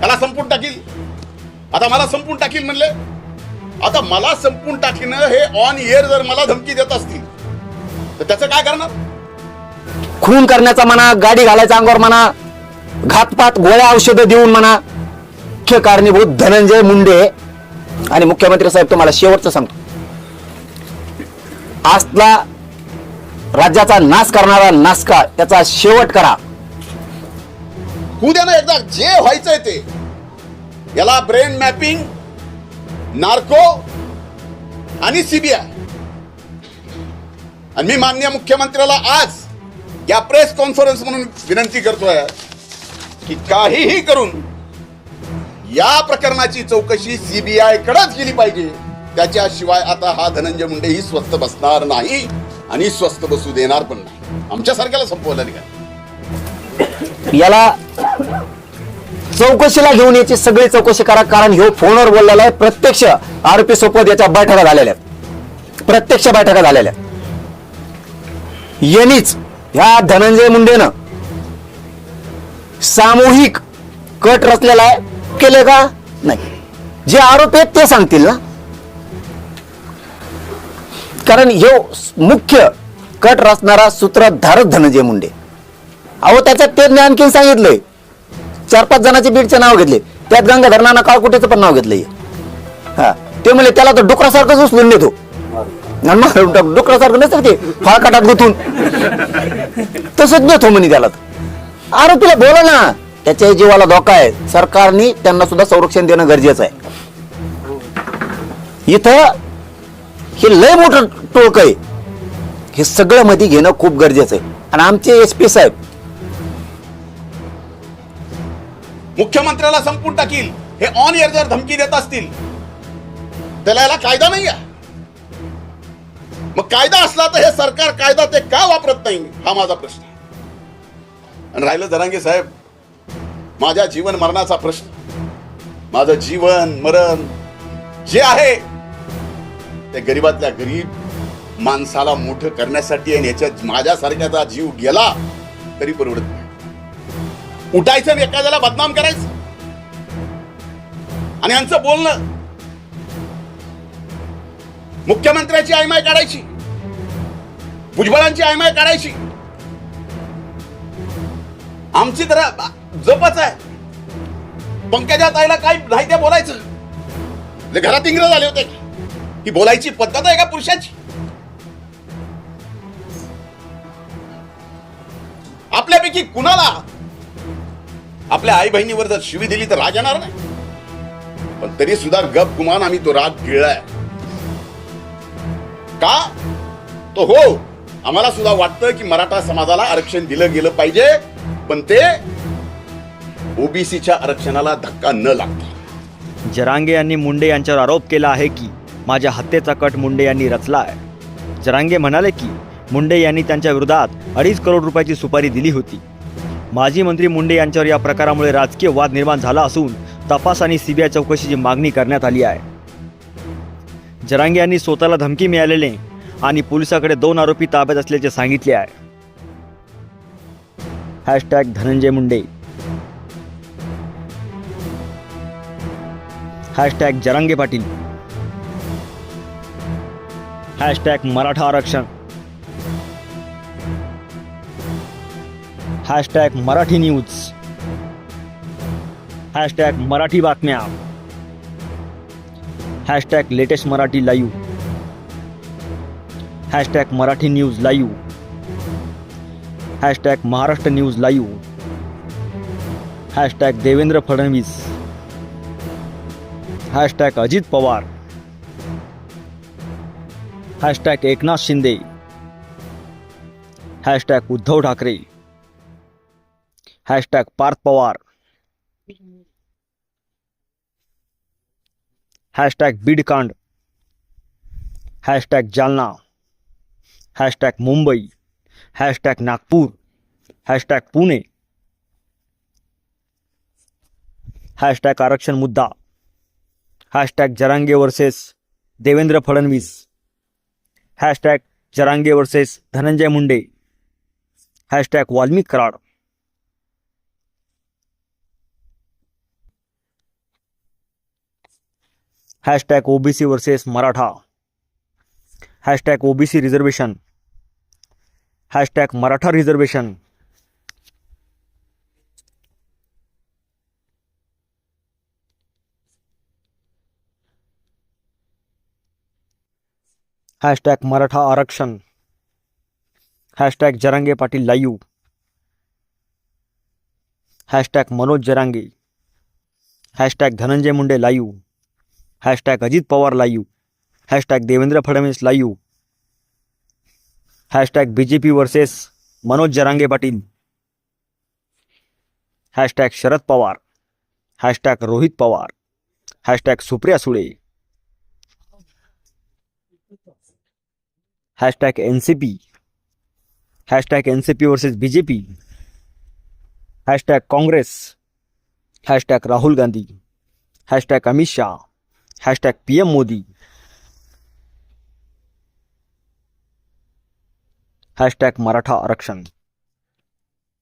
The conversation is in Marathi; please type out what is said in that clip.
त्याला संपून टाकील. आता मला संपून टाकील म्हणले. आता मला संपून टाकीनं हे ऑन इयर जर मला धमकी देत असतील तर त्याचं काय करणार? खून करण्याचा म्हणा गाडी घालायचा अंगावर म्हणा घातपात गोळ्या औषधं देऊन म्हणा मुख्य कारणीभूत धनंजय मुंडे आणि मुख्यमंत्री साहेब तुम्हाला शेवटचं सांगतो. आजला राज्याचा नाश करणारा नासका त्याचा शेवट करा. होऊ द्या ना एकदा जे व्हायचंय ते. याला ब्रेन मॅपिंग नार्को आणि सीबीआय. आणि मी माननीय मुख्यमंत्र्याला आज या प्रेस कॉन्फरन्स म्हणून विनंती करतोय की काहीही करून या प्रकरणाची चौकशी सीबीआय कडेच गेली पाहिजे. त्याच्याशिवाय आता हा धनंजय मुंडे ही स्वस्त बसणार नाही आणि स्वस्त बसू देणार पण नाही. आमच्यासारख्याला संपवलं नाही याला चौकशीला घेऊन याची सगळी चौकशी करा कारण ह्यो फोनवर बोललेला आहे. प्रत्यक्ष आरोपी सोबत याच्या बैठका झालेल्या आहेत. प्रत्यक्ष बैठका झालेल्या यांनीच ह्या धनंजय मुंडेनं सामूहिक कट रचलेला आहे. केले का? नाही. जे आरोपी आहेत ते सांगतील ना. कारण ह्यो मुख्य कट रचणारा सूत्रधारक धनंजय मुंडे. अहो त्याच्यात त्यांनी आणखीन सांगितलंय. चार पाच जणांचे बीडचे नाव घेतले. त्यात गंगाधर नाना काळकुटेचं पण नाव घेतलंय. हा. ते म्हणले त्याला तर डुकरासारखंच उचलून नेतो. आणि मग डुकरासारखं नसतं ते फाळकाटात गुथून तसंच नेतो म्हणे त्याला अरे तुला बोला ना. त्याच्या जीवाला धोका आहे. सरकारने त्यांना सुद्धा संरक्षण देणं गरजेचं आहे. इथं हे लय मोठं टोळक आहे. हे सगळं मध्ये घेणं खूप गरजेचं आहे. आणि आमचे एस पी साहेब मुख्यमंत्र्याला संपून टाकील. हे ऑन इयर जर धमकी देत असतील त्याला याला कायदा नाही आहे मग कायदा असला तर हे सरकार कायदा ते का वापरत नाही? हा माझा प्रश्न आहे. आणि राहिलं जरांगे साहेब माझ्या जीवन मरणाचा प्रश्न. माझं जीवन मरण जे आहे ते गरीबातल्या गरीब माणसाला मोठं करण्यासाठी आणि याच्यात माझ्यासारख्याचा जीव गेला तरी परवडत नाही. उठायचं आणि एखाद्याला बदनाम करायचं. आणि यांचं बोलणं. मुख्यमंत्र्याची आयमाय काढायची. भुजबळांची आयमाय काढायची. आमची तर जपच आहे. पंकजा ताईला काय नाही ते बोलायचं. म्हणजे घरात इंग्रज आले होते. ही बोलायची पद्धत आहे का पुरुषाची? आपल्यापैकी कुणाला आपल्या आई बहिणीवर जर शिवी दिली तर राग येणार नाही. पण तरी सुद्धा गप गुमान आम्ही तो राग गिळलाय. का? तो हो आम्हाला सुद्धा वाटतं की मराठा समाजाला आरक्षण दिलं गेलं पाहिजे पण ते ओबीसीच्या आरक्षणाला धक्का न लागता. जरांगे यांनी मुंडे यांच्यावर आरोप केला आहे की माझ्या हत्येचा कट मुंडे यांनी रचला आहे जरांगे म्हणाले की मुंडे यांनी त्यांच्या विरोधात अडीच करोड रुपयाची सुपारी दिली होती. माजी मंत्री मुंडे यांच्यावर या प्रकारामुळे राजकीय वाद निर्माण झाला असून तपास आणि सीबीआय चौकशीची मागणी करण्यात आली आहे. जरांगे यांनी स्वतःला धमकी मिळालेले आणि पोलिसाकडे दोन आरोपी ताब्यात असल्याचे सांगितले आहे. Hashtag Dhananjay Munde. Hashtag Jarange Patil. Hashtag Maratha आरक्षण. Hashtag Marathi news hashtag Marathi बातम्या. Hashtag latest Marathi live hashtag Marathi news live hashtag Maharashtra news live hashtag Devendra Fadnavis. Hashtag Ajit Pawar. Hashtag Eknath Shinde. Hashtag Uddhav Thackeray. Hashtag Parth Pawar hashtag बीडकांड hashtag Jalna hashtag Mumbai hashtag Nagpur hashtag Pune hashtag आरक्षण मुद्दा hashtag Jarange versus Devendra Fadnavis hashtag Jarange versus Dhananjay Munde hashtag Walmik Karad hashtag OBC versus Maratha hashtag OBC reservation hashtag Maratha reservation hashtag Maratha आरक्षण hashtag Jarange Patil live hashtag Manoj Jarange hashtag Dhananjay Munde live hashtag Ajit Pawar live hashtag Devendra Fadnavis live hashtag B J P versus Manoj Jarange Patil hashtag Sharad Pawar hashtag Rohit Pawar hashtag Supriya Sule hashtag N C P hashtag N C P versus B J P hashtag Congress hashtag Rahul Gandhi hashtag Amit Shah hashtag P M Modi. Hashtag Maratha आरक्षण.